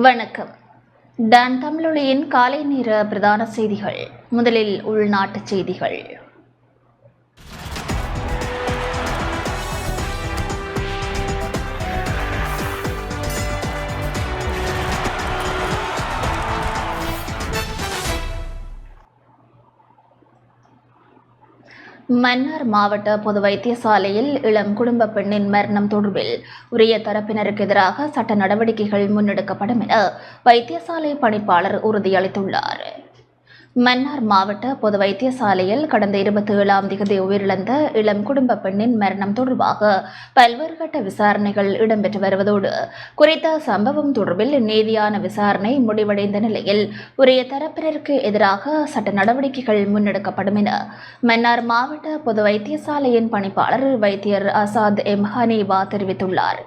வணக்கம். டான் தமிழொலியின் காலை நேர பிரதான செய்திகள். முதலில் உள்நாட்டுச் செய்திகள். மன்னார் மாவட்ட பொது வைத்தியசாலையில் இளம் குடும்ப பெண்ணின் மரணம் தொடர்பில் உரிய தரப்பினருக்கு எதிராக சட்ட நடவடிக்கைகள் முன்னெடுக்கப்படும் என வைத்தியசாலை பணிப்பாளர் உறுதியளித்துள்ளார். மன்னார் மாவட்ட பொது வைத்தியசாலையில் கடந்த இருபத்தி ஏழாம் தேதி உயிரிழந்த இளம் குடும்ப பெண்ணின் மரணம் தொடர்பாக பல்வேறு கட்ட விசாரணைகள் இடம்பெற்று வருவதோடு குறித்த சம்பவம் தொடர்பில் நீதியான விசாரணை முடிவடைந்த நிலையில் உரிய தரப்பினருக்கு எதிராக சட்ட நடவடிக்கைகள் முன்னெடுக்கப்படும் என மன்னார் மாவட்ட பொது வைத்தியசாலையின் பணிப்பாளர் வைத்தியர் அசாத் எம்ஹானேவா தெரிவித்துள்ளார்.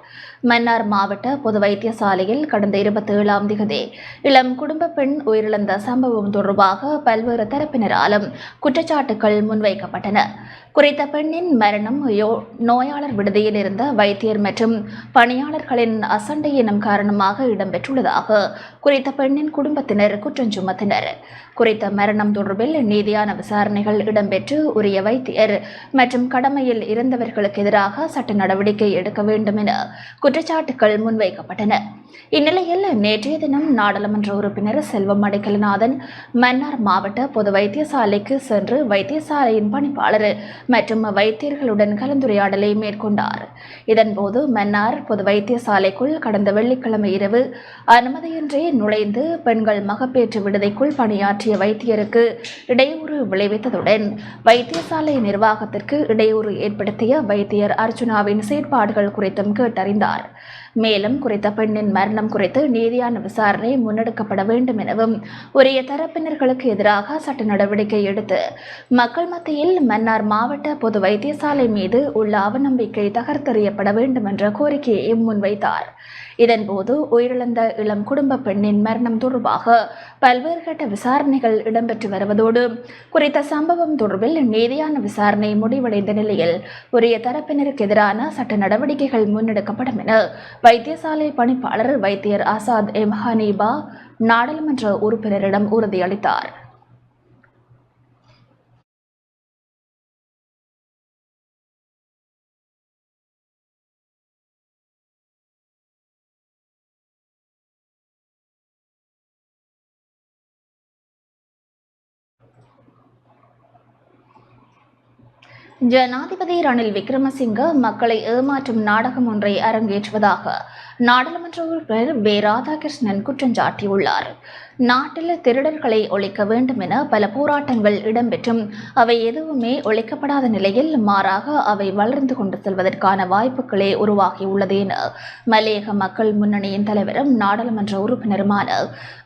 மன்னார் மாவட்ட பொது வைத்தியசாலையில் கடந்த இருபத்தி ஏழாம் தேதி இளம் குடும்ப பெண் உயிரிழந்த சம்பவம் தொடர்பாக பல்வேறு தரப்பினராலும் குற்றச்சாட்டுகள் முன்வைக்கப்பட்டன. குறித்த பெண்ணின் மரணம் யோ- நோயாளர் விடுதியில் இருந்த வைத்தியர் மற்றும் பணியாளர்களின் அசண்டையினம் காரணமாக இடம்பெற்றுள்ளதாக குறித்த பெண்ணின் குடும்பத்தினர் குற்றம் சுமத்தினர். குறித்த மரணம் தொடர்பில் நீதியான விசாரணைகள் இடம்பெற்று உரிய வைத்தியர் மற்றும் கடமையில் இருந்தவர்களுக்கு எதிராக சட்ட நடவடிக்கை எடுக்க வேண்டும் என குற்றச்சாட்டுகள் முன்வைக்கப்பட்டன. இந்நிலையில் நேற்றைய தினம் நாடாளுமன்ற உறுப்பினர் செல்வம் அடைக்கலநாதன் மன்னார் மாவட்ட பொது வைத்தியசாலைக்கு சென்று வைத்தியசாலையின் பணிப்பாளர் மற்றும் வைத்தியர்களுடன் கலந்துரையாடலை மேற்கொண்டார். இதன்போது மன்னார் பொது வைத்தியசாலைக்குள் கடந்த வெள்ளிக்கிழமை இரவு அனுமதியின்றி நுழைந்து பெண்கள் மகப்பேற்று விடுதிக்குள் பணியாற்றிய வைத்தியருக்கு இடையூறு விளைவித்ததுடன் வைத்தியசாலை நிர்வாகத்திற்கு இடையூறு ஏற்படுத்திய வைத்தியர் அர்ச்சுனாவின் செயற்பாடுகள் குறித்தும் கேட்டறிந்தார். மேலும் குறித்த பெண்ணின் மரணம் குறித்து நீதியான விசாரணை முன்னெடுக்கப்பட வேண்டும் எனவும் உரிய தரப்பினர்களுக்கு எதிராக சட்ட நடவடிக்கை எடுத்து மக்கள் மத்தியில் மன்னார் மாவட்ட பொது வைத்தியசாலை மீது உள்ள அவநம்பிக்கை தகர்த்தெறியப்பட வேண்டும் என்ற கோரிக்கையை முன்வைத்தார். இதன்போது உயிரிழந்த இளம் குடும்ப பெண்ணின் மரணம் தொடர்பாக பல்வேறு கட்ட விசாரணைகள் இடம்பெற்று வருவதோடு குறித்த சம்பவம் தொடர்பில் நீதியான விசாரணை முடிவடைந்த நிலையில் உரிய தரப்பினருக்கு எதிரான சட்ட நடவடிக்கைகள் முன்னெடுக்கப்படும் என வைத்தியசாலை பணிப்பாளர் வைத்தியர் ஆசாத் எம்ஹானிபா நாடாளுமன்ற உறுப்பினரிடம் உறுதியளித்தார். ஜனாதிபதி ரணில் விக்ரமசிங்க மக்களை ஏமாற்றும் நாடகம் ஒன்றை அரங்கேற்றுவதாக நாடாளுமன்ற உறுப்பினர் பே ராதாகிருஷ்ணன் குற்றம் சாட்டியுள்ளார். நாட்டில் திருடர்களை ஒழிக்க வேண்டும் என பல போராட்டங்கள் இடம்பெற்றும் அவை எதுவுமே ஒழிக்கப்படாத நிலையில் மாறாக அவை வளர்ந்து கொண்டு செல்வதற்கான வாய்ப்புகளே உருவாகியுள்ளது என மலையக மக்கள் முன்னணியின் தலைவரும் நாடாளுமன்ற உறுப்பினருமான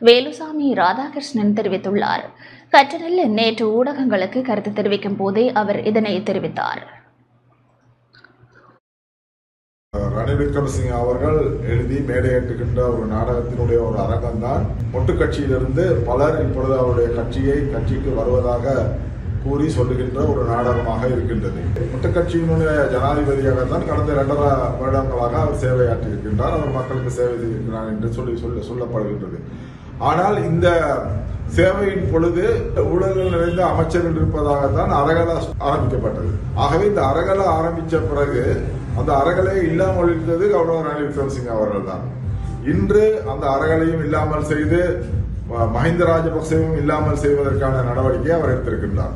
வேலுசாமி ராதாகிருஷ்ணன் தெரிவித்துள்ளார். கற்றனில் நேற்று ஊடகங்களுக்கு கருத்து தெரிவிக்கும் போதே அவர் இதனை தெரிவித்தார். ரணில் விக்ரமசிங்க அவர்கள் எழுதி மேடையேற்றுகின்ற ஒரு நாடகத்தினுடைய ஒரு அரங்கம்தான். மொட்டு கட்சியிலிருந்து பலர் இப்பொழுது அவருடைய கட்சியை கட்சிக்கு வருவதாக கூறி சொல்லுகின்ற ஒரு நாடகமாக இருக்கின்றது. மொட்டு கட்சியினுடைய ஜனாதிபதியாக தான் கடந்த இரண்டரை வருடங்களாக அவர் சேவையாற்றியிருக்கின்றார். அவர் மக்களுக்கு சேவை செய்திருக்கிறார் என்று சொல்லி சொல்ல சொல்லப்படுகின்றது. ஆனால் இந்த சேவையின் பொழுது ஊழல்கள் நிறைந்த அமைச்சர்கள் இருப்பதாகத்தான் அறகலை ஆரம்பிக்கப்பட்டது. ஆகவே இந்த அறகலை ஆரம்பித்த பிறகு அந்த அறகலை இல்லாமல் இருந்தது கௌரவ ரணில் விக்ரமசிங்க அவர்கள் தான் இன்று அந்த அறகலையும் இல்லாமல் செய்து மஹிந்த ராஜபக்சேவும் இல்லாமல் செய்வதற்கான நடவடிக்கையை அவர் எடுத்திருக்கின்றார்.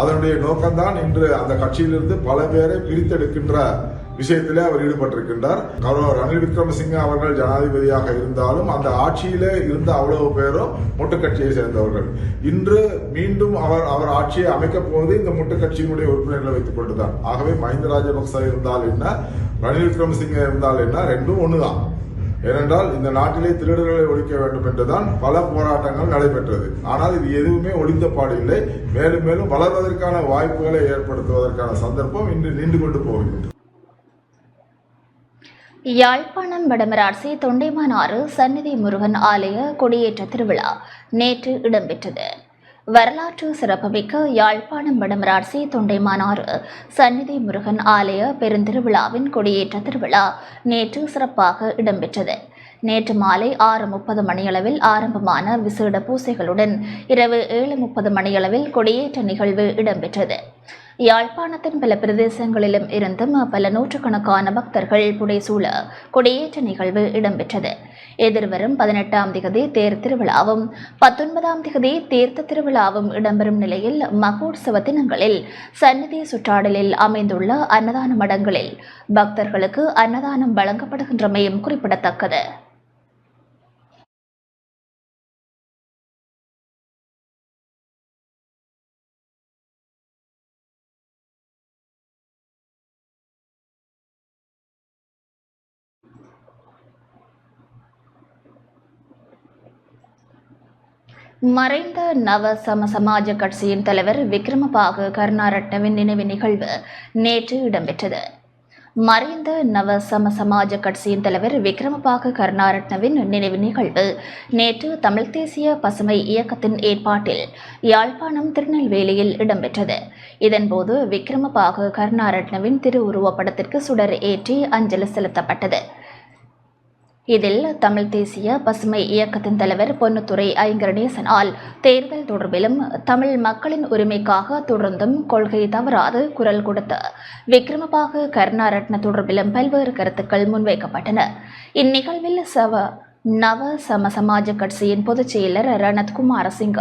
அதனுடைய நோக்கம்தான் இன்று அந்த கட்சியிலிருந்து பல பேரை பிரித்தெடுக்கின்ற விஷயத்திலே அவர் ஈடுபட்டிருக்கின்றார். கௌரவ ரணில் விக்ரமசிங்க அவர்கள் ஜனாதிபதியாக இருந்தாலும் அந்த ஆட்சியில இருந்த அவ்வளவு பேரும் முட்டுக்கட்சியை சேர்ந்தவர்கள். இன்று மீண்டும் அவர் அவர் ஆட்சியை அமைக்கப் போவது இந்த முட்டுக்கட்சியினுடைய உறுப்பினர்களை வைத்துக் கொண்டுதான். ஆகவே மஹிந்த ராஜபக்ச இருந்தால் என்ன ரணில் விக்ரமசிங்க இருந்தால் என்ன ரெண்டும் ஒண்ணுதான். ஏனென்றால் இந்த நாட்டிலே திருடர்களை ஒழிக்க வேண்டும் என்றுதான் பல போராட்டங்கள் நடைபெற்றது. ஆனால் இது எதுவுமே ஒழிந்த இல்லை. மேலும் மேலும் வளர்வதற்கான வாய்ப்புகளை ஏற்படுத்துவதற்கான சந்தர்ப்பம் இன்று நின்று கொண்டு போகின்றது. யாழ்ப்பாணம் வடமராட்சி தொண்டைமானாறு சந்நிதி முருகன் ஆலய கொடியேற்ற திருவிழா நேற்று இடம்பெற்றது. வரலாற்று சிறப்புமிக்க யாழ்ப்பாணம் வடமராட்சி தொண்டைமானாறு சந்நிதி முருகன் ஆலய பெருந்திருவிழாவின் கொடியேற்ற திருவிழா நேற்று சிறப்பாக இடம்பெற்றது. நேற்று மாலை ஆறு முப்பது மணியளவில் ஆரம்பமான விசேட பூசைகளுடன் இரவு ஏழு முப்பது மணியளவில் கொடியேற்ற நிகழ்வு இடம்பெற்றது. யாழ்ப்பாணத்தின் பல பிரதேசங்களிலும் இருந்தும் பல நூற்றுக்கணக்கான பக்தர்கள் புடைசூழ கொடியேற்ற நிகழ்வு இடம்பெற்றது. எதிர்வரும் பதினெட்டாம் திகதி தேர் திருவிழாவும் பத்தொன்பதாம் திகதி தீர்த்த திருவிழாவும் இடம்பெறும் நிலையில் மகோற்சவ தினங்களில் சந்நிதி சுற்றாடலில் அமைந்துள்ள அன்னதான மடங்களில் பக்தர்களுக்கு அன்னதானம் வழங்கப்படுகின்றமையும் குறிப்பிடத்தக்கது. மறைந்த நவ சம சமாஜ கட்சியின் தலைவர் விக்ரமபாகு கருணாரட்னவின் நினைவு நிகழ்வு நேற்று இடம்பெற்றது. மறைந்த நவ சம சமாஜ கட்சியின் தலைவர் விக்ரமபாகு கருணாரட்னவின் நினைவு நிகழ்வு நேற்று தமிழ் தேசிய பசுமை இயக்கத்தின் ஏற்பாட்டில் யாழ்ப்பாணம் திருநெல்வேலியில் இடம்பெற்றது. இதன்போது விக்ரமபாகு கருணாரட்னவின் திருவுருவப்படத்திற்கு சுடர் ஏற்றி அஞ்சலி செலுத்தப்பட்டது. இதில் தமிழ் தேசிய பசுமை இயக்கத்தின் தலைவர் பொன்னுத்துறை ஐங்கரணேசனால் தேர்தல் தொடர்பிலும் தமிழ் மக்களின் உரிமைக்காக தொடர்ந்தும் கொள்கை தவறாது குரல் கொடுத்த விக்ரமபாகு கருணாரட்ன தொடர்பிலும் பல்வேறு கருத்துக்கள் முன்வைக்கப்பட்டன. இந்நிகழ்வில் சவ நவ சம சமாஜ கட்சியின் பொதுச் செயலர் ரணத் சிங்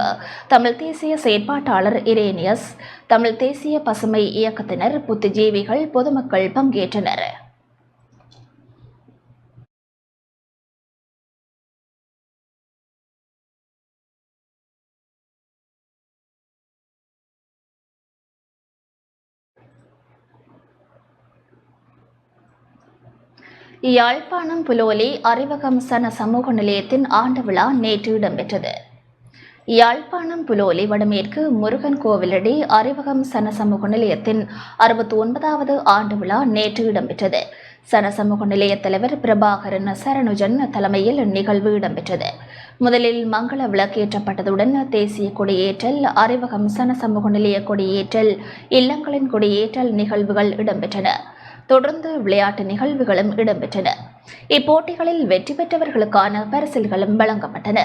தமிழ் தேசிய செயற்பாட்டாளர் இரேனியஸ் தமிழ் தேசிய பசுமை இயக்கத்தினர் புத்திஜீவிகள் பொதுமக்கள் பங்கேற்றனர். யாழ்ப்பாணம் புலோலி அறிவகம் சன சமூக நிலையத்தின் ஆண்டு விழா நேற்று இடம்பெற்றது. யாழ்ப்பாணம் புலோலி வடமேற்கு முருகன் கோவிலடி அறிவகம் சன சமூக நிலையத்தின் அறுபத்தி ஒன்பதாவது ஆண்டு விழா நேற்று இடம்பெற்றது. சன சமூக நிலைய தலைவர் பிரபாகரன் சரணுஜன் தலைமையில் நிகழ்வு இடம்பெற்றது. முதலில் மங்கள விளக்கேற்றப்பட்டதுடன் தேசிய கொடியேற்றல் அறிவகம் சன சமூக நிலைய கொடியேற்றல் இல்லங்களின் கொடியேற்றல் நிகழ்வுகள் இடம்பெற்றன. தொடர்ந்து விளையாட்டு நிகழ்வுகளும் இடம்பெற்றன. இப்போட்டிகளில் வெற்றி பெற்றவர்களுக்கான பரிசில்களும் வழங்கப்பட்டன.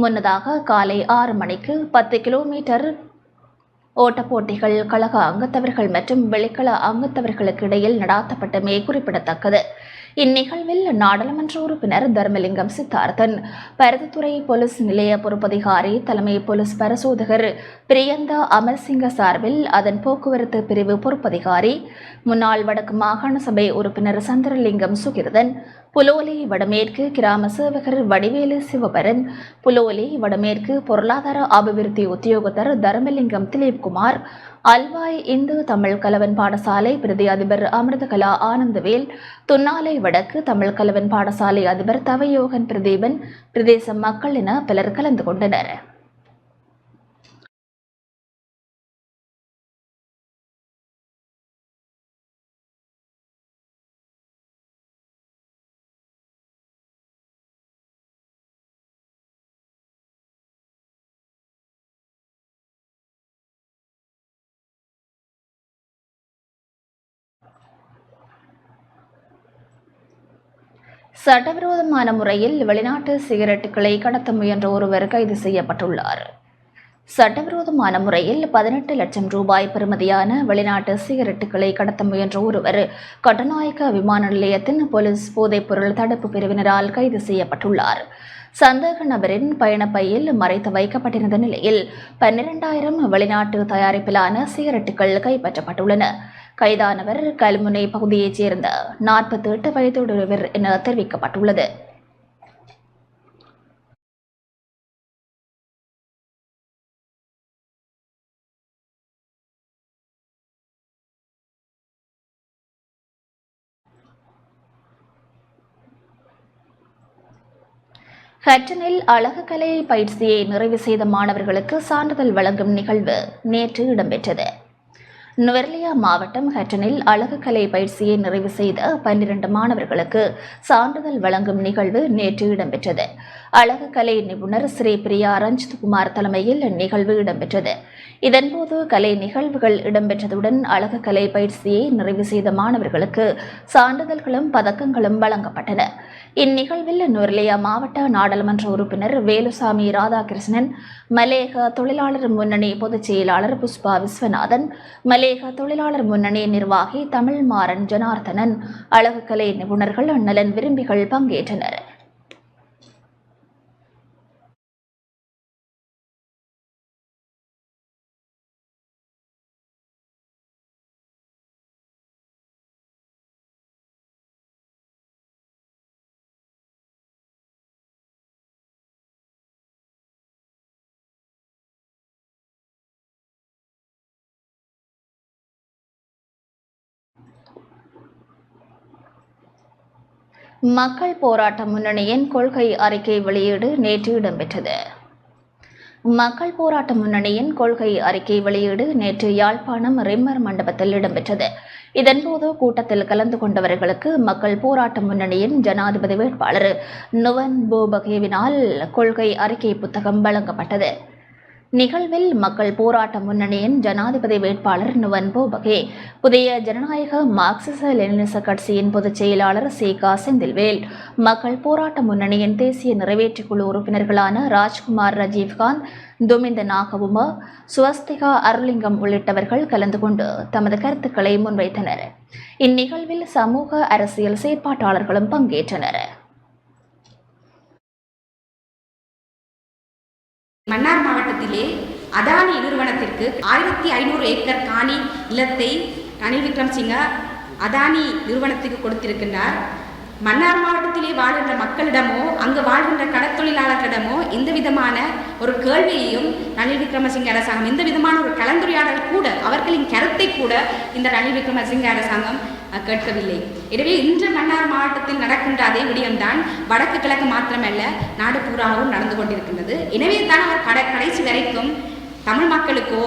முன்னதாக காலை ஆறு மணிக்கு பத்து கிலோமீட்டர் ஓட்டப் போட்டிகள் கழக அங்கத்தவர்கள் மற்றும் வெளிக்கள அங்கத்தவர்களுக்கு இடையில் நடாத்தப்பட்டமே குறிப்பிடத்தக்கது. இந்நிகழ்வில் நாடாளுமன்ற உறுப்பினர் தர்மலிங்கம் சித்தார்த்தன் பருத்தித்துறை போலீஸ் நிலைய பொறுப்பதிகாரி தலைமை போலீஸ் பரிசோதகர் பிரியந்தா அமர்சிங்க சார்பில் அதன் போக்குவரத்து பிரிவு பொறுப்பதிகாரி முன்னாள் வடக்கு மாகாண சபை உறுப்பினர் சந்திரலிங்கம் சுகிர்தன் புலோலி வடமேற்கு கிராம சேவகர் வடிவேலு சிவபரன். புலோலி வடமேற்கு பொருளாதார அபிவிருத்தி உத்தியோகத்தர் தர்மலிங்கம் திலீப்குமார். அல்வாய் இந்து தமிழ் கலவன் பாடசாலை பிரதி அதிபர் அமிர்தகலா ஆனந்தவேல். துன்னாலை வடக்கு தமிழ் கலவன் பாடசாலை அதிபர் தவயோகன் பிரதீபன். பிரதேச மக்கள் என பலர் கலந்து கொண்டனர். சட்டவிரோதமான முறையில் வெளிநாட்டு சிகரெட்டுகளை கடத்த முயன்ற ஒருவர் கைது செய்யப்பட்டுள்ளார். சட்டவிரோதமான முறையில் பதினெட்டு லட்சம் ரூபாய் பெறுமதியான வெளிநாட்டு சிகரெட்டுகளை கடத்த முயன்ற ஒருவர் கட்டநாயக்க விமான நிலையத்தின் போலீஸ் போதைப்பொருள் தடுப்பு பிரிவினரால் கைது செய்யப்பட்டுள்ளார். சந்தேக நபரின் பயணப்பையில் மறைத்து வைக்கப்பட்டிருந்த நிலையில் பன்னிரண்டாயிரம் வெளிநாட்டு தயாரிப்பிலான சிகரெட்டுகள் கைப்பற்றப்பட்டுள்ளன. கைதானவர் கல்முனை பகுதியைச் சேர்ந்த நாற்பத்தி எட்டு வயதுடையவர் என தெரிவிக்கப்பட்டுள்ளது. ஹட்டனில் அழகுக்கலை பயிற்சியை நிறைவு செய்த மாணவர்களுக்கு சான்றிதழ் வழங்கும் நிகழ்வு நேற்று இடம்பெற்றது. நுவர்லியா மாவட்டம் ஹட்டனில் அழகுக்கலை பயிற்சியை நிறைவு செய்த பன்னிரண்டு மாணவர்களுக்கு சான்றிதழ் வழங்கும் நிகழ்வு நேற்று இடம்பெற்றது. அழகு கலை நிபுணர் ஸ்ரீ பிரியா ரஞ்சித் குமார் தலைமையில் இந்நிகழ்வு இடம்பெற்றது. இதன்போது கலை நிகழ்வுகள் இடம்பெற்றதுடன் அழகு கலை பயிற்சியை நிறைவு செய்த மாணவர்களுக்கு சான்றிதழ்களும் பதக்கங்களும் வழங்கப்பட்டன. இந்நிகழ்வில் நுரலியா மாவட்ட நாடாளுமன்ற உறுப்பினர் வேலுசாமி ராதாகிருஷ்ணன் மலேக தொழிலாளர் முன்னணி பொதுச் செயலாளர் புஷ்பா விஸ்வநாதன் மலேக தொழிலாளர் முன்னணி நிர்வாகி தமிழ் மாறன் அழகு அழகுக்கலை நிபுணர்கள் நலன் விரும்பிகள் பங்கேற்றனர். மக்கள் போராட்ட முன்னணியின் கொள்கை அறிக்கை வெளியீடு நேற்று இடம்பெற்றது. மக்கள் போராட்ட முன்னணியின் கொள்கை அறிக்கை வெளியீடு நேற்று யாழ்ப்பாணம் ரிம்மர் மண்டபத்தில் இடம்பெற்றது. இதன்போது கூட்டத்தில் கலந்து கொண்டவர்களுக்கு மக்கள் போராட்ட முன்னணியின் ஜனாதிபதி வேட்பாளர் நுவன் போபகேவினால் கொள்கை அறிக்கை புத்தகம் வழங்கப்பட்டது. நிகழ்வில் மக்கள் போராட்ட முன்னணியின் ஜனாதிபதி வேட்பாளர் நுவன் போபகே புதிய ஜனநாயக மார்க்சிச லெனினிச கட்சியின் பொதுச் செயலாளர் சேகா செந்தில்வேல் மக்கள் போராட்ட முன்னணியின் தேசிய நிறைவேற்றுக் குழு உறுப்பினர்களான ராஜ்குமார் ரஜீவ்காந்த் துமிந்த நாகவுமா சுவஸ்திகா அருளிங்கம் உள்ளிட்டவர்கள் கலந்து கொண்டு தமது கருத்துக்களை முன்வைத்தனர். இந்நிகழ்வில் சமூக அரசியல் செயற்பாட்டாளர்களும் பங்கேற்றனர். மன்னார் மாவட்டத்திலே அதானி நிறுவனத்திற்கு ஆயிரத்தி ஐநூறு ஏக்கர் காணி நிலத்தை ரணில் விக்ரம்சிங்க அதானி நிறுவனத்துக்கு கொடுத்திருக்கின்றார். மன்னார் மாவட்டத்திலே வாழ்கின்ற மக்களிடமோ அங்கு வாழ்கின்ற கடற்தொழிலாளர்களிடமோ எந்த விதமான ஒரு கேள்வியையும் ரணில் விக்ரமசிங்க அரசாங்கம் இந்த விதமான ஒரு கலந்துரையாடல் கூட அவர்களின் கருத்தை கூட இந்த ரணில் விக்ரமசிங்க அரசாங்கம் கேட்கவில்லை. எனவே இன்று மன்னார் மாவட்டத்தில் நடக்கின்ற அதே விடயம்தான் வடக்கு கிழக்கு மாத்திரமல்ல நாடு பூராவும் நடந்து கொண்டிருக்கின்றது. எனவே தான் அவர் கட கடைசி வரைக்கும் தமிழ் மக்களுக்கோ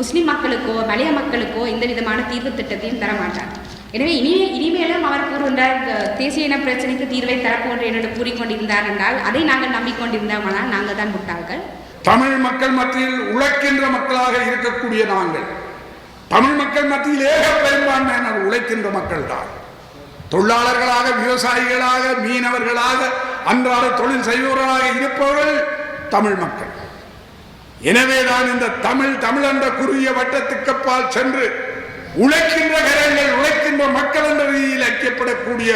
முஸ்லிம் மக்களுக்கோ மலைய மக்களுக்கோ எந்த விதமான தீர்வு திட்டத்தையும் தர மாட்டார். எனவே இனிமே இனிமேலும் அவர் கூறுகின்ற இந்த தேசிய இன பிரச்சனைக்கு தீர்வை தரப்போன்றேன் என்று கூறிக்கொண்டிருந்தார் என்றால் அதை நாங்கள் நம்பிக்கொண்டிருந்தோம்னால் நாங்கள் தான் முட்டாள்கள். தமிழ் மக்கள் மத்தியில் உழைக்கின்ற மக்களாக இருக்கக்கூடிய நாங்கள். தமிழ் மக்கள் மத்தியில் ஏக பெரும்பான்மையினர் உழைக்கின்ற மக்கள் தான் தொழிலாளர்களாக விவசாயிகளாக மீனவர்களாக அன்றாட தொழில் செய்பவர்களாக இருப்பவர்கள் தமிழ் மக்கள். எனவேதான் இந்த தமிழ் தமிழ் என்ற குறுகிய வட்டத்துக்கப்பால் சென்று உழைக்கின்ற கரங்கள் உழைக்கின்ற மக்கள் என்ற ரீதியில் ஐக்கியப்படக்கூடிய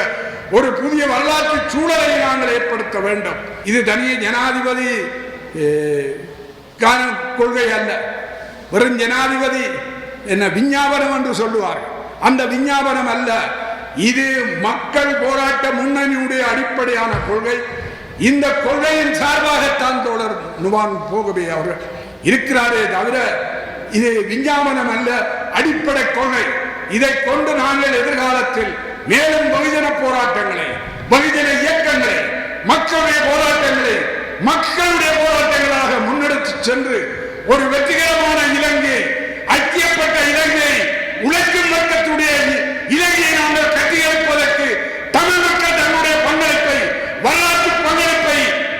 ஒரு புதிய வரலாற்று சூழலை நாங்கள் ஏற்படுத்த வேண்டும். இது தனிய ஜனாதிபதி கொள்கை அல்ல. வெறும் ஜனாதிபதி என்ன விஞ்ஞாபனம் என்று சொல்லுவார் அந்த விஞ்ஞாபனம் அல்ல. இது மக்கள் போராட்ட முன்னணியுடைய அடிப்படையான கொள்கை. இந்த கொள்கையின் சார்பாகத்தான் தோழர் நுவான் போகவே அவர்கள் இருக்கிறாரே தவிர இது விஞ்ஞாபனம் அல்ல அடிப்படை கொள்கை இதை கொண்டு நாங்கள் எதிர்காலத்தில் மேலும் பகுஜன போராட்டங்களை பகுஜன இயக்கங்களை மக்களுடைய போராட்டங்களை மக்களுடைய போராட்டங்களாக முன்னெடுத்து சென்று ஒரு வெற்றிகரமான இலங்கை ஐக்கியப்பட்ட இலங்கை உழைக்கும் வர்க்கத்துடைய இலங்கையை நாங்கள் கட்டியெழுப்பதற்கு தமிழ் மக்கள் தங்களுடைய பங்களிப்பை வரலாற்று பங்களிப்பை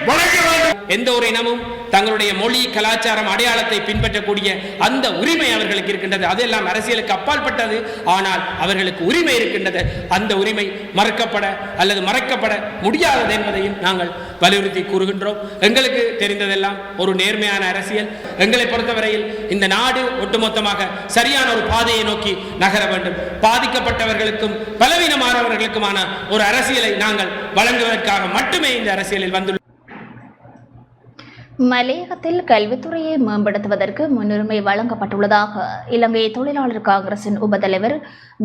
வழங்க வேண்டும் எந்த ஒரு இனமும் தங்களுடைய மொழி கலாச்சாரம் அடையாளத்தை பின்பற்றக்கூடிய அந்த உரிமை அவர்களுக்கு இருக்கின்றது. அதெல்லாம் அரசியலுக்கு அப்பாற்பட்டது. ஆனால் அவர்களுக்கு உரிமை இருக்கின்றது. அந்த உரிமை மறுக்கப்பட அல்லது மறைக்கப்பட முடியாதது என்பதையும் நாங்கள் வலியுறுத்தி கூறுகின்றோம். எங்களுக்கு தெரிந்ததெல்லாம் ஒரு நேர்மையான அரசியல். எங்களை பொறுத்தவரையில் இந்த நாடு ஒட்டுமொத்தமாக சரியான ஒரு பாதையை நோக்கி நகர வேண்டும். பாதிக்கப்பட்டவர்களுக்கும் பலவீனமானவர்களுக்குமான ஒரு அரசியலை நாங்கள் வழங்குவதற்காக மட்டுமே இந்த அரசியலில் வந்துள்ளோம். மலையகத்தில் கல்வித்துறையை மேம்படுத்துவதற்கு முன்னுரிமை வழங்கப்பட்டுள்ளதாக இலங்கை தொழிலாளர் காங்கிரசின் உபதலைவர்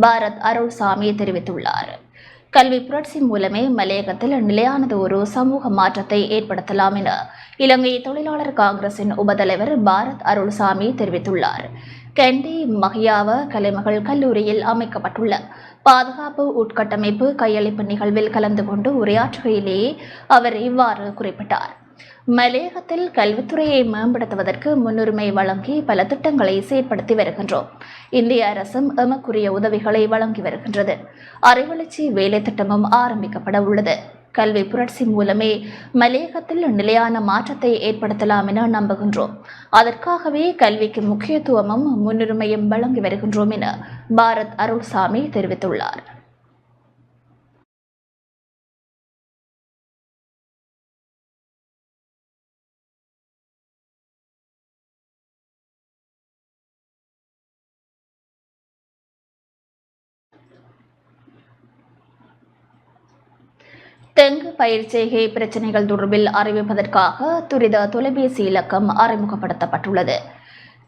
பாரத் அருள்சாமி தெரிவித்துள்ளார். கல்வி புரட்சி மூலமே மலையகத்தில் நிலையானது ஒரு சமூக மாற்றத்தை ஏற்படுத்தலாம் என இலங்கை தொழிலாளர் காங்கிரசின் உபதலைவர் பாரத் அருள்சாமி தெரிவித்துள்ளார். கெண்டி மகியாவ கலைமகள் கல்லூரியில் அமைக்கப்பட்டுள்ள பாதுகாப்பு உட்கட்டமைப்பு கையளிப்பு நிகழ்வில் கலந்து கொண்டு உரையாற்றுகையிலேயே அவர் இவ்வாறு குறிப்பிட்டார். மலையகத்தில் கல்வித்துறையை மேம்படுத்துவதற்கு முன்னுரிமை வழங்கி பல திட்டங்களை செயற்படுத்தி வருகின்றோம். இந்திய அரசும் எமக்குரிய உதவிகளை வழங்கி வருகின்றது. அறிவளர்ச்சி வேலை திட்டமும் ஆரம்பிக்கப்பட உள்ளது. கல்வி புரட்சி மூலமே மலையகத்தில் நிலையான மாற்றத்தை ஏற்படுத்தலாம் என நம்புகின்றோம். அதற்காகவே கல்விக்கு முக்கியத்துவமும் முன்னுரிமையும் வழங்கி வருகின்றோம் என பாரத் அருள்சாமி தெரிவித்துள்ளார். பயிர் செய்கை பிரச்சினைகள் தொடர்பில் அறிவிப்பதற்காக துரித தொலைபேசி இலக்கம் அறிமுகப்படுத்தப்பட்டுள்ளது.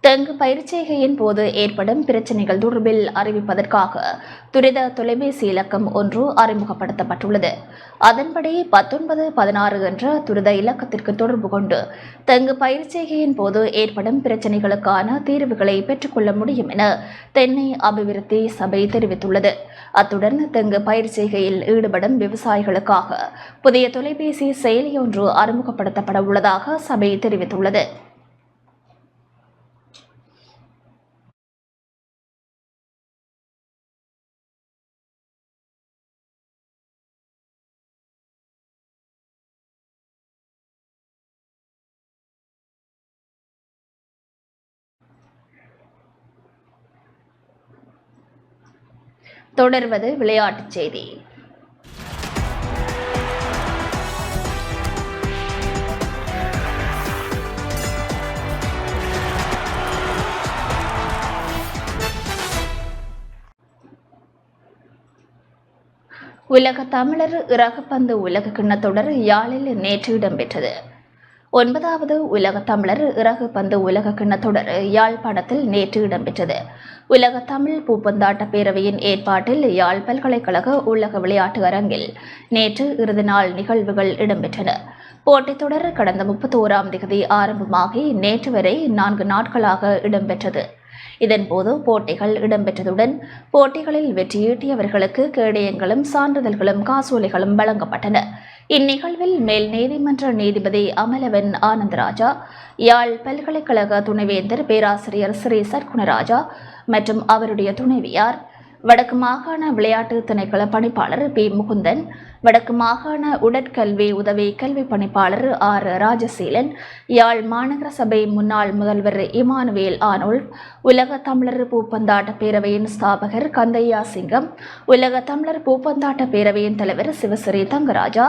தெங்கு பயிற்சிகையின் போது ஏற்படும் பிரச்சினைகள் தொடர்பில் அறிவிப்பதற்காக துரித தொலைபேசி இலக்கம் ஒன்று அறிமுகப்படுத்தப்பட்டுள்ளது. அதன்படி பத்தொன்பது பதினாறு என்ற துரித இலக்கத்திற்கு தொடர்பு கொண்டு தெங்கு பயிற்சிகையின் போது ஏற்படும் பிரச்சினைகளுக்கான தீர்வுகளை பெற்றுக்கொள்ள முடியும் என தென்னை அபிவிருத்தி சபை தெரிவித்துள்ளது. அத்துடன் தெங்கு பயிர் செய்கையில் ஈடுபடும் விவசாயிகளுக்காக புதிய தொலைபேசி செயலியொன்று அறிமுகப்படுத்தப்பட உள்ளதாக சபை தெரிவித்துள்ளது. தொடர்வது விளையாட்டுச் செய்தி. உலக தமிழர் இறகுப்பந்து உலக கிண்ணத் தொடர் யாழில் நேற்று இடம்பெற்றது. ஒன்பதாவது உலக தமிழர் இறகு பந்து உலக கிண்ணத் தொடர் யாழ்ப்பாணத்தில் நேற்று இடம்பெற்றது. உலக தமிழ் பூப்பந்தாட்ட பேரவையின் ஏற்பாட்டில் யாழ் பல்கலைக்கழக உலக விளையாட்டு அரங்கில் நேற்று இறுதி நாள் நிகழ்வுகள் இடம்பெற்றன. போட்டித் தொடர் கடந்த முப்பத்தோராம் தேதி ஆரம்பமாகி நேற்று வரை நான்கு நாட்களாக இடம்பெற்றது. இதன்போது போட்டிகள் இடம்பெற்றதுடன் போட்டிகளில் வெற்றியீட்டியவர்களுக்கு கேடயங்களும் சான்றிதழ்களும் காசோலைகளும் வழங்கப்பட்டன. இந்நிகழ்வில் மேல் நீதிமன்ற நீதிபதி அமலவன் ஆனந்தராஜா யாழ் பல்கலைக்கழக துணைவேந்தர் பேராசிரியர் ஸ்ரீ சர்க்குணராஜா மற்றும் அவருடைய துணைவியார் வடக்கு மாகாண விளையாட்டு திணைக்கள பணிப்பாளர் பி. முகுந்தன் வடக்கு மாகாண உடற்கல்வி உதவி கல்வி பணிப்பாளர் ஆர். ராஜசீலன் யாழ் மாநகர சபை முன்னாள் முதல்வர் இமானுவேல் ஆனோல்ட் உலக தமிழர் பூப்பந்தாட்ட பேரவையின் ஸ்தாபகர் கந்தையா சிங்கம் உலக தமிழர் பூப்பந்தாட்ட பேரவையின் தலைவர் சிவசிறி தங்கராஜா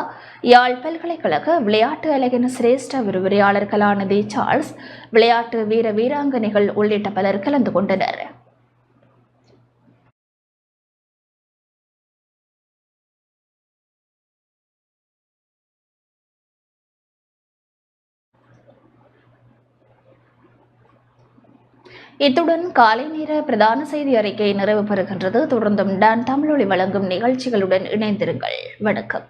யாழ் பல்கலைக்கழக விளையாட்டு அழகின் சிரேஷ்ட விரிவுரையாளர் கலாநிதி சார்ல்ஸ் விளையாட்டு வீர வீராங்கனைகள் உள்ளிட்ட பலர் கலந்து கொண்டனர். இத்துடன் காலை நேர பிரதான செய்தி அறிக்கை நிறைவு பெறுகின்றது. தொடர்ந்தும் டான் தமிழொலி வழங்கும் நிகழ்ச்சிகளுடன் இணைந்திருங்கள். வணக்கம்.